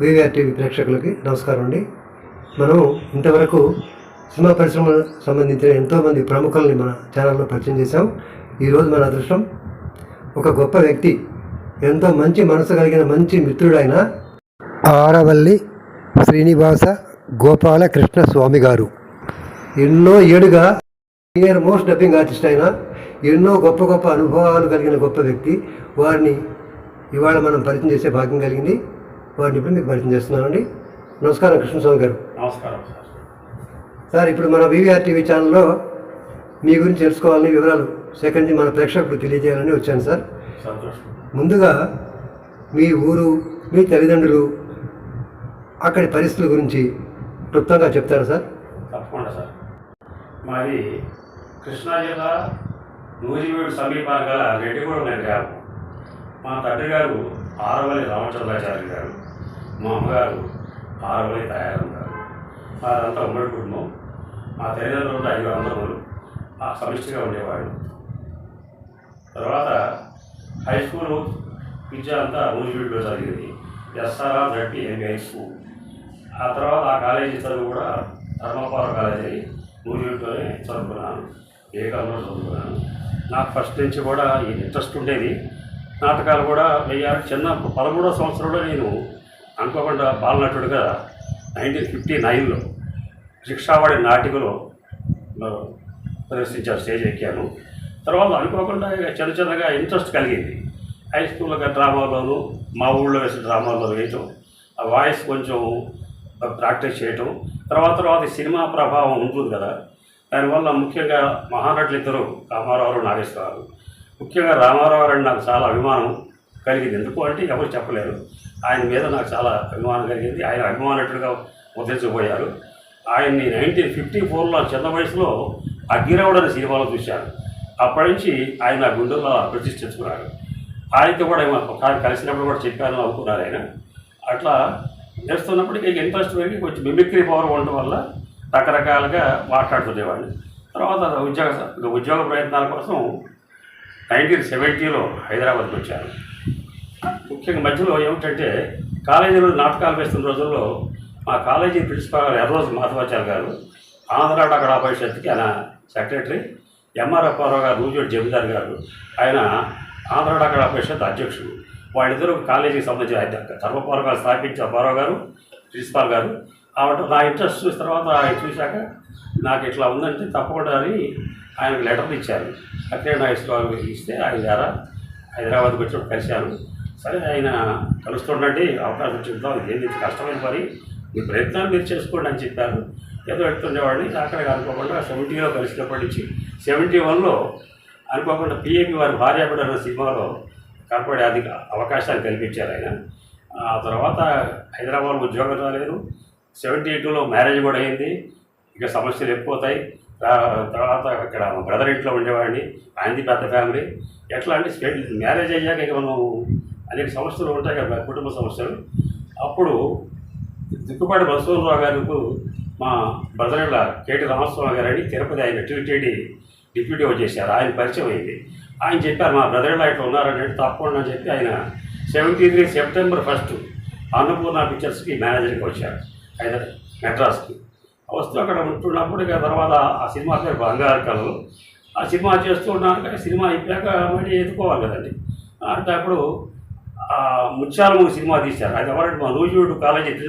VVR TV ప్రేక్షకులకి నమస్కారం అండి. మనం ఇంతవరకు సినిమా పరిశ్రమ సంబంధించిన ఎంతోమంది ప్రముఖుల్ని మన ఛానల్లో పరిచయం చేశాం. ఈరోజు మన అదృష్టం ఒక గొప్ప వ్యక్తి ఎంతో మంచి మనసు కలిగిన మంచి మిత్రుడైన ఆరవల్లి శ్రీనివాస గోపాలకృష్ణ స్వామి గారు. ఎన్నో ఏడుగా సీనియర్ మోస్ట్ డబ్బింగ్ ఆర్టిస్ట్ అయిన ఎన్నో గొప్ప గొప్ప అనుభవాలు కలిగిన గొప్ప వ్యక్తి. వారిని ఇవాళ మనం పరిచయం చేసే భాగ్యం కలిగింది. ఇప్పుడు మీకు పరిచయం చేస్తున్నానండి. నమస్కారం కృష్ణస్వామి గారు. నమస్కారం సార్. ఇప్పుడు మన వివిఆర్ టీవీ ఛానల్లో మీ గురించి తెలుసుకోవాలని వివరాలు సేకరించి మన ప్రేక్షకులకు తెలియజేయాలని వచ్చాను సార్. సంతోషం. ముందుగా మీ ఊరు మీ తల్లిదండ్రులు అక్కడి పరిస్థితుల గురించి క్లుప్తంగా చెప్తారా సార్? తప్పకుండా సార్. మాది కృష్ణా జిల్లా నూజివీడు సమీపాన గల రెడ్డిగూడెం గ్రామం. మా తండ్రి గారు ఆరవల్లి రామచంద్రాచార్య గారు. మా అమ్మగారు ఆరవల్లి తయారమ్మ గారు ఉమ్మడి కుటుంబం. మా తల్లిదండ్రులు ఐదు అందరూ ఆ సమిష్టిగా ఉండేవాడు తర్వాత హై స్కూల్ విద్య అంతా నూజివీడులో జరిగింది. SRR ZP high school. ఆ తర్వాత ఆ కాలేజీ చదువు కూడా ధర్మపాల కాలేజీ నూజివీడులోనే చదువుకున్నాను. ఏకాలంలో చదువుకున్నాను. నాకు ఫస్ట్ నుంచి కూడా ఇంట్రెస్ట్ ఉండేది. నాటకాలు కూడా వెయ్యాలి. చిన్న పదమూడో సంవత్సరంలో నేను అనుకోకుండా బాలనటుడుగా నైన్టీన్ ఫిఫ్టీ నైన్లో శిక్షావాడి నాటికలో ప్రదర్శించారు స్టేజ్ ఎక్కాను. తర్వాత అనుకోకుండా ఇక చిన్న చిన్నగా ఇంట్రెస్ట్ కలిగింది. హై స్కూల్లో డ్రామాలోను మా ఊళ్ళో వేసిన డ్రామాల్లో వేయటం ఆ వాయిస్ కొంచెం ప్రాక్టీస్ చేయటం తర్వాత తర్వాత సినిమా ప్రభావం ఉంటుంది కదా దానివల్ల ముఖ్యంగా మహానటులు ఇద్దరు రామారావు నాగేశ్వరరావు. ముఖ్యంగా రామారావు గారు నాకు చాలా అభిమానం కలిగింది. ఎందుకు అంటే ఎవరు చెప్పలేరు. ఆయన మీద నాకు చాలా అభిమానం కలిగింది. ఆయన అభిమానటుడిగా ముద్రించబోయారు ఆయన్ని నైన్టీన్ ఫిఫ్టీ ఫోర్లో చిన్న వయసులో అగ్గిరావుడు అనే సినిమాలో చూశాను అప్పటి నుంచి ఆయన నా గుండెల్లో ప్రతిష్ఠించుకున్నాడు ఆయనతో కూడా ఒకసారి కలిసినప్పుడు కూడా చెప్పాను అనుకున్నారు ఆయన. అట్లా చేస్తున్నప్పటికీ ఇంట్రెస్ట్ పెరిగి కొంచెం మిమిక్రీ పవర్ ఉండడం వల్ల రకరకాలుగా మాట్లాడుతుండేవాడిని తర్వాత ఉద్యోగ ఉద్యోగ ప్రయత్నాల కోసం నైన్టీన్ సెవెంటీలో హైదరాబాద్కి వచ్చాను ముఖ్యంగా మధ్యలో ఏమిటంటే కాలేజీలో నాటకాలు వేస్తున్న రోజుల్లో మా కాలేజీ ప్రిన్సిపాల్ ఎర్రోజు మాధవాచార్య గారు ఆంధ్ర నాటక పరిషత్కి ఆయన సెక్రటరీ ఎంఆర్ అప్పారావు గారు రూజోడ్ జమీదార్ గారు ఆయన ఆంధ్ర నాటక పరిషత్ అధ్యక్షుడు. వాళ్ళిద్దరూ కాలేజీకి సంబంధించిన ఆయన గారు. స్థాపించిన అప్పారావు గారు ప్రిన్సిపాల్ గారు. ఆవిడ నా ఇంట్రెస్ట్ చూసిన తర్వాత ఆయన చూశాక నాకు ఇట్లా ఉందంటే తప్పకుండా అని ఆయనకు లెటర్లు ఇచ్చారు. అక్కడే నా ఇష్టం ఇస్తే ఆయన ద్వారా హైదరాబాద్కి వచ్చినప్పుడు కలిశాను. సరే ఆయన కలుస్తుండండి అవకాశం చెప్తాం ఏంది కష్టమైన పని? మీ ప్రయత్నాలు మీరు చేసుకోండి అని చెప్పారు. ఏదో వెళ్తుండేవాడిని అక్కడ అనుకోకుండా సెవెంటీలో కలిసినప్పటి నుంచి సెవెంటీ వన్లో అనుకోకుండా పిఏపి వారి భార్య అన్న సినిమాలో కనపడే అది అవకాశాలు కల్పించారు ఆయన. ఆ తర్వాత హైదరాబాద్ ఉద్యోగం రాలేదు. సెవెంటీ టూలో మ్యారేజ్ కూడా అయింది. ఇక సమస్యలు ఎక్కువతాయి తర్వాత ఇక్కడ మా బ్రదర్ ఇంట్లో ఉండేవాడిని. ఆయనది పెద్ద ఫ్యామిలీ. ఎట్లా అంటే మ్యారేజ్ అయ్యాక ఇక మనం అనేక సమస్యలు ఉంటాయి కదా కుటుంబ సమస్యలు. అప్పుడు దిక్కుపాటి బసవరావు గారు మా బ్రదర్ల కేటి రామస్వామి గారని తిరుపతి ఆయన టీటీడీ డిప్యూటీ చేశారు. ఆయన పరిచయం అయింది. ఆయన చెప్పారు మా బ్రదర్లా ఇట్లా ఉన్నారని తప్పకుండా అని చెప్పి ఆయన seventy three September first Annapurna పిక్చర్స్కి మేనేజర్కి వచ్చారు. ఆయన మెడ్రాస్కి. వస్తూ అక్కడ ఉంటున్నప్పుడు ఇక తర్వాత ఆ సినిమా పేరు బంగారు కళలు ఆ సినిమా చేస్తూ ఉన్నాను కానీ సినిమా అయిపోయాక మళ్ళీ ఎదుకోవాలి కదండి. అంటే అప్పుడు ముత్యాలము సినిమా తీశారు. అది ఎవరంటే మా రోజువేడు కాలేజీ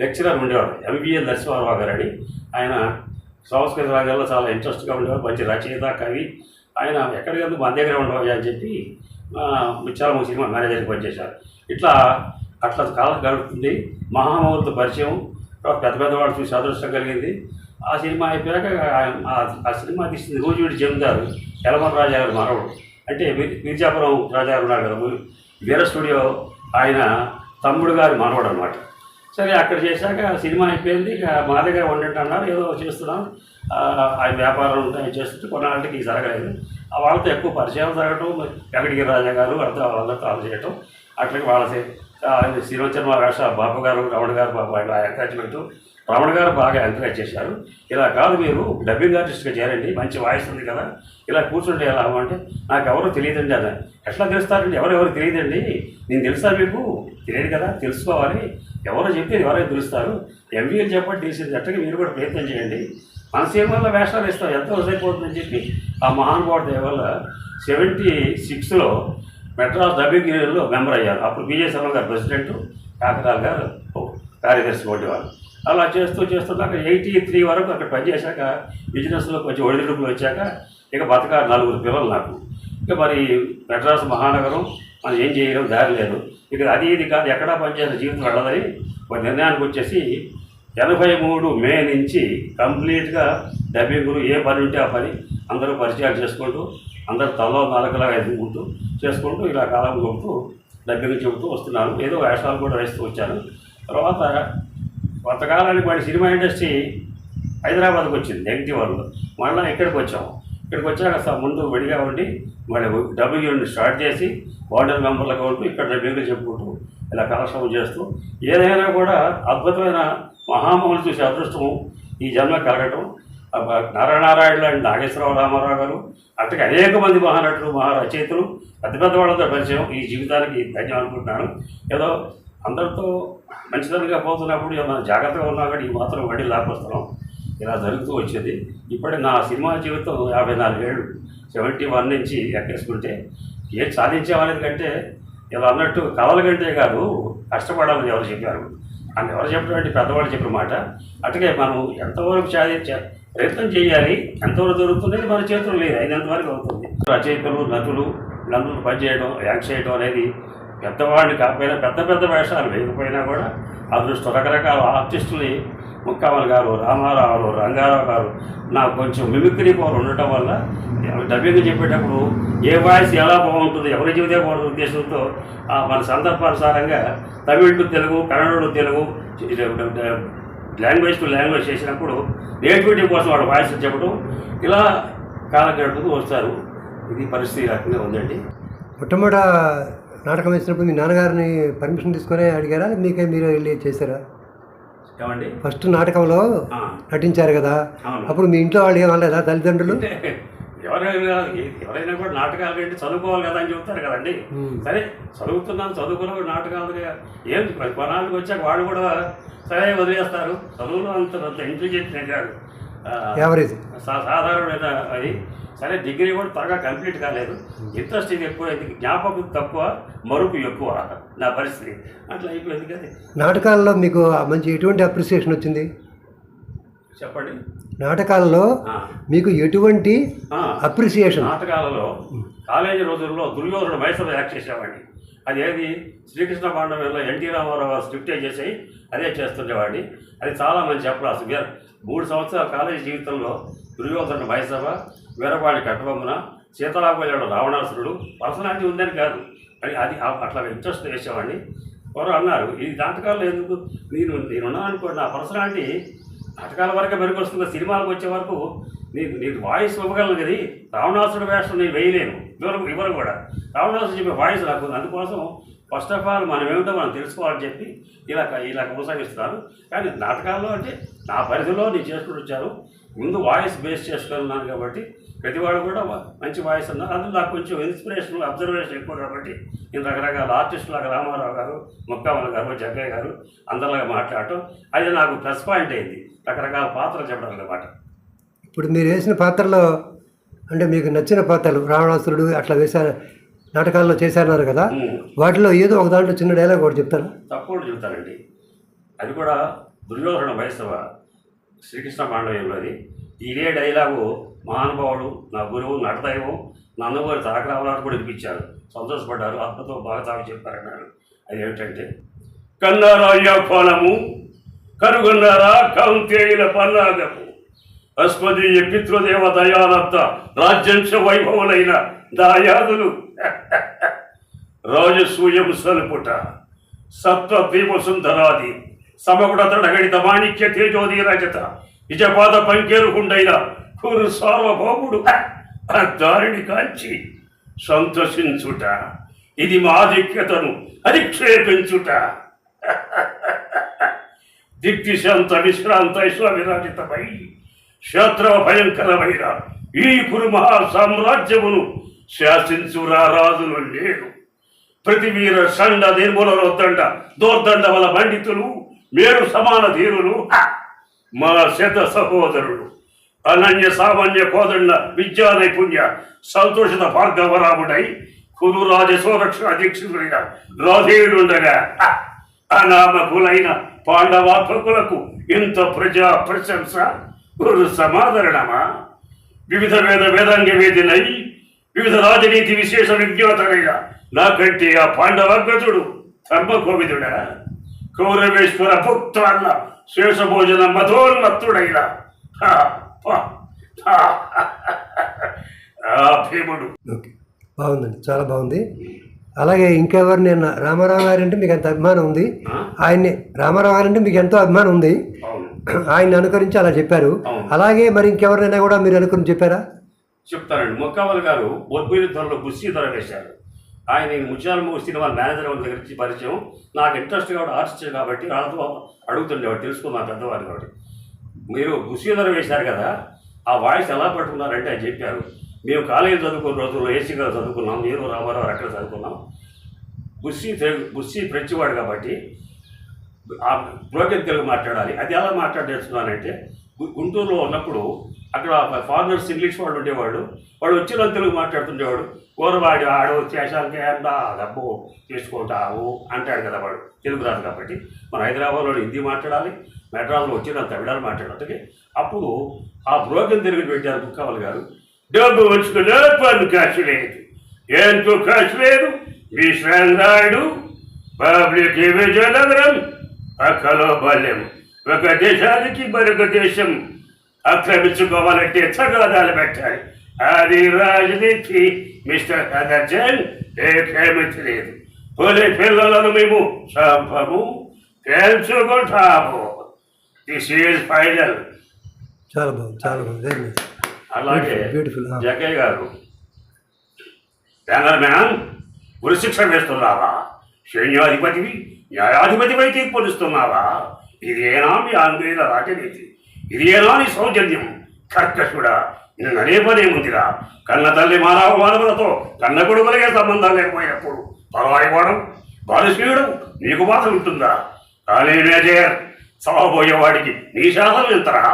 లెక్చరర్ ఉండేవారు. ఎంబీఏ నరసింహారావు గారు అని. ఆయన సంస్కృత రంగంలో చాలా ఇంట్రెస్ట్గా ఉండేవారు. మంచి రచయిత కవి. ఆయన ఎక్కడికి మా మన దగ్గర ఉండవు అని చెప్పి ముత్యాలము సినిమా మేనేజర్కి పనిచేశారు. ఇట్లా అట్లా కాలం గడుపుతుంది. మహామౌర్త పరిచయం. పెద్ద పెద్దవాళ్ళు చూసి అదృష్టం కలిగింది. ఆ సినిమా అయిపోయాక ఆయన- ఆ- సినిమా తీసింది రోజువిడి జమీందారు యలమల రాజా గారు మనవడు అంటే మిర్- మిర్జాపురం రాజా గారు ఉన్నారు కదా వీర స్టూడియో ఆయన తమ్ముడు గారి మనవడు అనమాట సరే అక్కడ చేశాక సినిమా అయిపోయింది. ఇక మా దగ్గర వండండి అన్నారు. ఏదో చేస్తున్నాం. ఆయన వ్యాపారాలు ఉంటాయి చేస్తుంటే కొన్నాళ్ళకి ఇది జరగలేదు. వాళ్ళతో ఎక్కువ పరిచయం జరగటం ఎక్కడికి రాజా గారు వాళ్ళతో వాళ్ళతో కాల్ చేయటం అట్లకి వాళ్ళ శ్రీవంచన వేష బాబు గారు రమణ గారు బాబు ఆయన ఎంకరేజ్మెంట్ రమణ గారు బాగా ఎంకరేజ్ చేశారు. ఇలా కాదు మీరు డబ్బింగ్ ఆర్టిస్ట్గా చేరండి మంచి వాయిస్ ఉంది కదా ఇలా కూర్చుంటే ఎలా అంటే నాకు ఎవరో తెలియదండి అన్న ఎట్లా తెలుస్తారండి? ఎవరెవరు తెలియదండి? నేను తెలుసా మీకు? తెలియదు కదా తెలుసుకోవాలి. ఎవరో చెప్తే ఎవరైనా తెలుస్తారు. ఎంబీఏలు చెప్పండి తీసేది అట్టగా మీరు కూడా ప్రయత్నం చేయండి. మన సినిమాల్లో వేషాలు ఇస్తాం ఎంత సరిపోతుందని చెప్పి. ఆ మహానుభావుడు దయ వల్ల సెవెంటీ సిక్స్లో మెడ్రాస్ డబ్బింగ్ యూనియన్లో మెంబర్ అయ్యారు. అప్పుడు బీజే శర్మ గారు ప్రెసిడెంట్ కాకరాల్ గారు కార్యదర్శి ఒకటి వాళ్ళు అలా చేస్తూ చేస్తున్నాక ఎయిటీ త్రీ వరకు అక్కడ పనిచేశాక బిజినెస్లో కొంచెం ఒడిదుడుకులు వచ్చాక ఇక బతక నలుగురు పిల్లలు నాకు. ఇక మరి మెడ్రాస్ మహానగరం మనం ఏం చేయడం దారి లేదు. ఇక అది ఇది కాదు ఎక్కడా పనిచేసిన జీవితం వెళ్ళదని ఒక నిర్ణయానికి వచ్చేసి ఎనభై మూడు మే నుంచి కంప్లీట్గా డబ్బింగులు ఏ పని ఉంటే ఆ పని అందరూ పరిచయాలు చేసుకుంటూ అందరూ తలలో నాలుగులాగా ఎదుగుకుంటూ చేసుకుంటూ ఇలా కాలం చెబుతూ డబ్బింగ్ చెబుతూ వస్తున్నాను ఏదో వేషాలు కూడా వేస్తూ వచ్చాను తర్వాత కొంతకాలానికి వాడి సినిమా ఇండస్ట్రీ హైదరాబాద్కి వచ్చింది నెగిటివ్ వాళ్ళు మళ్ళీ ఇక్కడికి వచ్చాము ఇక్కడికి వచ్చాక స- ముందు విడిగా ఉండి మళ్ళీ డబ్బింగ్ యూనిట్ స్టార్ట్ చేసి వార్డర్ మెంబర్లుగా ఉంటూ ఇక్కడ డబ్బింగ్లు చెప్పుకుంటూ ఇలా కాలక్షేమం చేస్తూ ఏదైనా కూడా అద్భుతమైన మహామహులు చూసే అదృష్టం ఈ జన్మ కలగటం. అబ్బ నారాయణారాయణ లాంటి నాగేశ్వరరావు రామారావు గారు అట్లాగే అనేక మంది మహానటులు మహారచయితలు పెద్ద పెద్ద వాళ్ళతో పరిచయం ఈ జీవితానికి ధన్యం అనుకుంటున్నాను. ఏదో అందరితో మంచిదనిగా పోతున్నప్పుడు ఏమైనా జాగ్రత్తగా ఉన్నా కానీ ఈ మాత్రం వడ్డీ లాపొస్తున్నాం ఇలా జరుగుతూ వచ్చేది. ఇప్పటి నా సినిమా జీవితం యాభై నాలుగేళ్ళు సెవెంటీ వన్ నుంచి ఎక్కేసుకుంటే ఏం సాధించేవాళ్ళని కంటే ఇలా అన్నట్టు కలలు కంటే కాదు కష్టపడాలని ఎవరు చెప్పారు? అని ఎవరు చెప్పినటువంటి పెద్దవాళ్ళు చెప్పిన మాట. అటుకే మనం ఎంతవరకు సాధించ ప్రయత్నం చేయాలి ఎంతవరకు దొరుకుతుంది మన చేతులు లేదు. అయినంతవరకు అవుతుంది. రచయితలు నటులు వీళ్ళందరూ పనిచేయడం యాక్ట్ చేయడం అనేది పెద్దవాడిని కాకపోయినా పెద్ద పెద్ద వేషాలు వేయకపోయినా కూడా అదృష్టం. రకరకాల ఆర్టిస్టుని ముక్కామల్ గారు రామారావు రంగారావు గారు నాకు కొంచెం మిమిక్రీ పవర్ ఉండటం వల్ల డబ్బింగ్ చెప్పేటప్పుడు ఏ వాయిస్ ఎలా బాగుంటుంది ఎవరి జీవితే బాగుంటుంది ఉద్దేశంతో ఆ మన సందర్భానుసారంగా తమిళ్ తెలుగు కన్నడలు తెలుగు లాంగ్వేజ్ టు లాంగ్వేజ్ చేసినప్పుడు నేటివిటీ కోసం వాడు వాయిస్ చెప్పడం ఇలా కాలం గడుపుతూ వస్తారు. ఇది పరిస్థితి రకంగా ఉందండి. మొట్టమొదట నాటకం వేసినప్పుడు మీ నాన్నగారిని పర్మిషన్ తీసుకొని అడిగారా? మీకే మీరు వెళ్ళి చేశారా? ఏమండి? ఫస్ట్ నాటకంలో నటించారు కదా. అప్పుడు మీ ఇంట్లో వాళ్ళు ఏమనలేదా తల్లిదండ్రులు? ఎవరైనా ఎవరైనా కూడా నాటకాలు ఏంటి చదువుకోవాలి కదా అని చెప్తారు కదండి. సరే చదువుతున్నాను చదువుకున్న కూడా నాటకాలు ఏం కొనాలకు వచ్చాక వాళ్ళు కూడా సరే వదిలేస్తారు. చదువులో అంత కాదు ఆ, యావరేజ్ సాధారణమైన అది. సరే డిగ్రీ కూడా త్వరగా కంప్లీట్ కాలేదు. ఇంట్రెస్ట్ ఇది ఎక్కువ జ్ఞాపకం తక్కువ మరుపు ఎక్కువ నా పరిస్థితి. అట్లా అయిపోయింది కదా. నాటకాల్లో మీకు మంచి ఎటువంటి అప్రిసియేషన్ వచ్చింది? చెప్పండి. నాటకాలలో మీకు ఎటువంటి. అప్రిసియేషన్ నాటకాలలో కాలేజీ రోజుల్లో దుర్యోధన మైసూరు యాక్ట్ చేసేవాడిని. అది ఏది? శ్రీకృష్ణ పాండవుల్లో ఎన్టీ రామారావు స్క్రిప్టే చేసి అదే చేస్తుండేవాడిని. అది చాలా మంచి అప్లాస్ వీర మూడు సంవత్సరాల కాలేజీ జీవితంలో దుర్యోధన మైసభ వీరపాణి కట్టబొమ్మన సీతారామయ్యాడు రావణాసురుడు పర్సనాలిటీ ఉందని కాదు. అని అది అట్లా ఇంట్రెస్ట్ వేసేవాడిని ఎవరు అన్నారు ఈ నాటకాల్లో ఎందుకు? నేను నేనున్నాను అనుకో నా పర్సనాలిటీ నాటకాల వరకే మెరుగుస్తుంది సినిమాలకు వచ్చే వరకు నీకు నీకు వాయిస్ ఇవ్వగలను కానీ రావణాసుడు వేషం నేను వేయలేను. ఇవరు ఇవ్వరు కూడా. రావణాసుడు చెప్పే వాయిస్ నాకు అందుకోసం ఫస్ట్ ఆఫ్ ఆల్ మనం ఏమిటో? మనం తెలుసుకోవాలని చెప్పి ఇలా ఇలా కొనసాగిస్తున్నాను కానీ నాటకాల్లో అంటే నా పరిధిలో నేను చేసుకుంటూ వచ్చాను. ముందు వాయిస్ బేస్ చేసుకొని ఉన్నాను కాబట్టి ప్రతివాడు కూడా మంచి వాయిస్ ఉన్నారు. అందులో నాకు కొంచెం ఇన్స్పిరేషన్ అబ్జర్వేషన్ ఎక్కువ కాబట్టి నేను రకరకాల ఆర్టిస్టులాగా రామారావు గారు ముక్కామల గారు జగ్గయ్య గారు అందరిలాగా మాట్లాడటం. అది నాకు ప్లస్ పాయింట్ అయింది. రకరకాల పాత్రలు చెప్పడం అన్నమాట. ఇప్పుడు మీరు వేసిన పాత్రలో అంటే మీకు నచ్చిన పాత్రలు రావణాసురుడు అట్లా వేశారు. నాటకాల్లో చేశారన్నారు కదా. వాటిలో ఏదో ఒక దాంట్లో చిన్న డైలాగ్ ఒకటి చెప్తారా? తప్పకుండా చెబుతానండి. అది కూడా దుర్యోధన వైష్ణవ శ్రీకృష్ణ పాండవ్యంలోది ఇదే డైలాగు మహానుభావుడు నా గురువు నటదైవం నన్నవారి తాకరావరాలు కూడా వినిపించారు. సంతోషపడ్డారు అద్భుతం బాగా తాగి చెప్పారన్నారు అది ఏమిటంటే కన్నారాయ ఫలము కనుగొన్నారా కౌంతేయుల పన్నాగము. అస్మదీయ పితృదేవ దయానంత రాజ్యంశ వైభవులైన దాయాదులు. రాజసూయం సలుపుట. సత్వ భీమ సుందరాది సమగుడ తడగడిత మాణిక్య తేజోది రజత. నిజపాద పంకేరుకుండైన కురు సార్వభౌముడు. ఆ దారిని కాంచి. సంతోషించుట ఇది మా ఆధిక్యతను అధిక్షేపించుట. దిగ్దిశాంత విశ్రాంత విరాజితమై క్షేత్ర భయంకరమైన ఈ కురు మహా సామ్రాజ్యమును శాసించురా లేడు. ప్రతి వీర షండ నిర్మూలన వద్దంట దోర్దండ వల పండితులు మేరు సమాన ధీరులు మా శత సహోదరులు అనన్య సామాన్య కోదండ విద్యా నైపుణ్య సంతోషిత భార్గవరాముడై కురు రాజ సంరక్షణ అధ్యక్షుడైన రాధేయుడుండగా అనామకులైన పాండవాత్మకులకు ఇంత ప్రజా ప్రశంస గురు సమాదరణమా? వివిధ వేద వేదాంగ వేదినై వివిధ రాజనీతి విశేష విజ్ఞాతనైన నాకంటే ఆ పాండవగ్రతుడు ధర్మకోవిదుడా కౌరవేశ్వర భుక్తాన్న శేషభోజన మధోన్మత్తుడైన భీముడు. ఓకే బాగుందండి చాలా బాగుంది. అలాగే ఇంకెవరు నేను రామారావు గారు అంటే మీకు ఎంత అభిమానం ఉంది? ఆయన్ని రామారావు గారు అంటే మీకు ఎంతో అభిమానం ఉంది. ఆయన్ని అనుకరించి అలా చెప్పారు. అలాగే మరి ఇంకెవరినైనా కూడా మీరు అనుకుని చెప్పారా? చెప్తానండి మొక్కవల్ గారు బొబ్బిలి ధరలో గుస్సీ ధర వేశారు. ఆయన ఈ ముత్యాల సినిమా మేనేజర్ వాళ్ళ దగ్గర నుంచి పరిచయం. నాకు ఇంట్రెస్ట్ కాబట్టి ఆర్టిస్ట్ కాబట్టి వాళ్ళతో అడుగుతుండేవాడు తెలుసుకున్నాను పెద్దవాడు కాబట్టి. మీరు గుస్సీ ధర వేశారు కదా ఆ వాయిస్ ఎలా పట్టుకున్నారంటే ఆయన చెప్పారు. మేము కాలేజీ చదువుకున్న రోజుల్లో ఏసీ గారు చదువుకున్నాం నేను రామారావు అక్కడ చదువుకున్నాం. బుస్సీ తెలుగు బుస్సీ ఫ్రెంచ్వాడు కాబట్టి ఆ బ్రోకెన్ తెలుగు మాట్లాడాలి. అది ఎలా మాట్లాడేస్తున్నానంటే గుంటూరులో ఉన్నప్పుడు అక్కడ ఫారినర్స్ ఇంగ్లీష్ వాళ్ళు ఉండేవాడు వాడు వచ్చిన తెలుగు మాట్లాడుతుండేవాడు. కూరవాడు ఆడ చేశాలకి ఏందా డబ్బు తీసుకుంటావు? అంటాడు కదా వాడు. తెలుగు రాదు కాబట్టి. మన హైదరాబాద్లో హిందీ మాట్లాడాలి మెడ్రాస్లో వచ్చిన తమిళాలు మాట్లాడాలి అప్పుడు ఆ బ్రోకన్ తెలుగు పెట్టారు బుక్కవల్ గారు డబ్బు వచ్చుకునే పన్ను ఖర్చు లేదు. ఎంతో ఖర్చు లేదు? మీ శ్రేంద్రాయుడు పబ్లిక్ విజయనగరం అక్కలో బల్యం ఒక దేశానికి మరొక దేశం ఆక్రమించుకోవాలంటే తగాదాలు పెట్టాలి. అది రాజనీతి మిస్టర్ కదర్జన్ ఏకేమిటి లేదు పోలే పిల్లలను మేము చంపము తెలుసుకుంటాము దిస్ ఈజ్ ఫైనల్ చాలా బాగుంది చాలా బాగుంది. అలాగే ah. జగ్గయ్య గారు బ్యానర్ మ్యాన్ ఉరిశిక్ష వేస్తున్నావా? సైన్యాధిపతివి న్యాయాధిపతివై తీర్పునిస్తున్నావా ఇదేనా మీ ఆంగ్లేయుల రాజనీతి? ఇదేనా నీ సౌజన్యం? కర్కశుడా నిన్న అనేపదే ఉందిరా. కన్న తల్లి మానవ మానవులతో కన్న కొడుకులకే సంబంధాలు లేకపోయినప్పుడు పరాయి వాడు బాలశ్రీయుడు నీకు బాధ ఉంటుందా? కానీ మేజర్ సభపోయేవాడికి నీ శాసనం ఎంతరా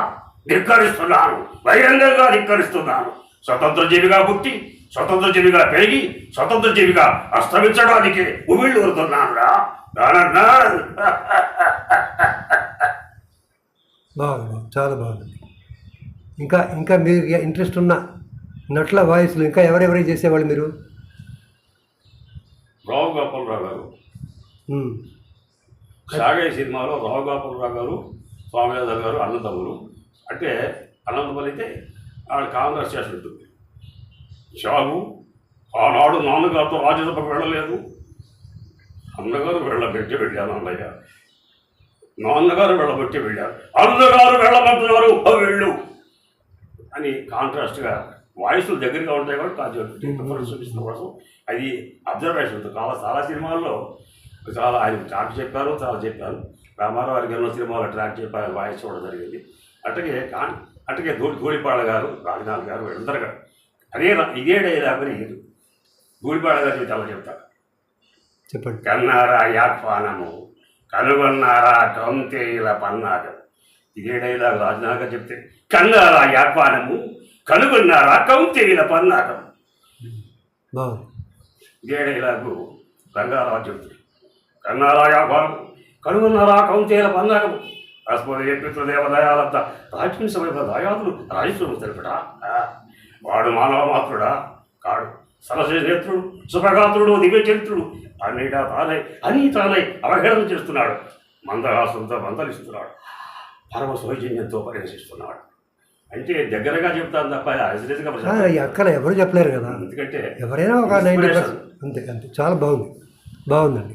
ధిక్కరిస్తున్నాను బహిరంగంగా ధిక్కరిస్తున్నాను. స్వతంత్ర జీవిగా పుట్టి స్వతంత్ర జీవిగా పెరిగి స్వతంత్ర జీవిగా అస్తమించడానికి ఉమిళ్ళు ఊరుతున్నానురా నానన్నా బాగుంది చాలా బాగుంది. ఇంకా ఇంకా మీరు ఇంట్రెస్ట్ ఉన్న నటుల వాయిస్లు ఇంకా ఎవరెవరైనా చేసేవాళ్ళు మీరు? రావు గోపాలరావు గారు. సాగే సినిమాలో రావు గోపాలరావు గారు స్వామినాథన్ గారు అన్నదమ్ములు అంటే అనంతపురం అయితే కాంగ్రెస్ చేసి ఉంటుంది షాగు ఆనాడు నాన్నగారితో రాజ్యసభకు వెళ్ళలేదు. అన్నగారు వెళ్ళబెట్టి వెళ్ళాను అన్నయ్య. నాన్నగారు వెళ్ళబెట్టి వెళ్ళారు. అన్నగారు వెళ్ళమంటున్నారు "ఓ వెళ్ళు. అని కాంట్రాస్ట్గా వాయిస్లు దగ్గరగా ఉంటాయి కాబట్టి కాదు చూపిస్తున్న కోసం అది అబ్జర్వేషన్ చాలా చాలా సినిమాల్లో చాలా ఆయన ట్రాక్ చెప్పారు చాలా చెప్పారు. రామారావు గారికి ఎన్నో సినిమాలో ట్రాక్ చెప్పారు వాయిస్ చూడడం జరిగింది. అట్లాగే కాన్ అట్లాగే ధూళి ధూళిపాడ గారు రాజనాథ్ గారు వీళ్ళందరూ అదే ఇదే డైలాగుని ధూళిపాడ గారు చెప్తే అలా చెప్తారు? చెప్పండి. కన్నారా యాఖ్వానము కనుగొన్నారా కౌంతేయుల పన్నాగం? ఇదే డైలాగ్ రాజనాథ్ గారు చెప్తే కన్నారా యాఖ్వానము కనుగొన్నారా కౌంతేయుల పన్నాగం? ఇదే డైలాగు రంగారావు చెప్తుంది కన్నారా యాఖ్వానం కనుగొన్నారా కౌంతేయుల పన్నాగం? అస్మది చెప్పిన దేవదయాలంతా రాజ్యం సమీప దయాదులు రాజస్వరం తెలుపడా? వాడు మానవ మాత్రుడా? కాడు. సరసేత్రుడు శుభగాత్రుడు దివ్య చరిత్రుడు అన్నిటా తానై అన్ని తానై అవహేళన చేస్తున్నాడు. మందహాసంతో మందలిస్తున్నాడు. పరమ సౌజన్యంతో పరిహసిస్తున్నాడు. అంటే దగ్గరగా చెప్తాను తప్ప అక్కడ ఎవరు చెప్పలేరు కదా? ఎందుకంటే ఎవరైనా ఒక అంతే అంతే. చాలా బాగుంది. బాగుందండి.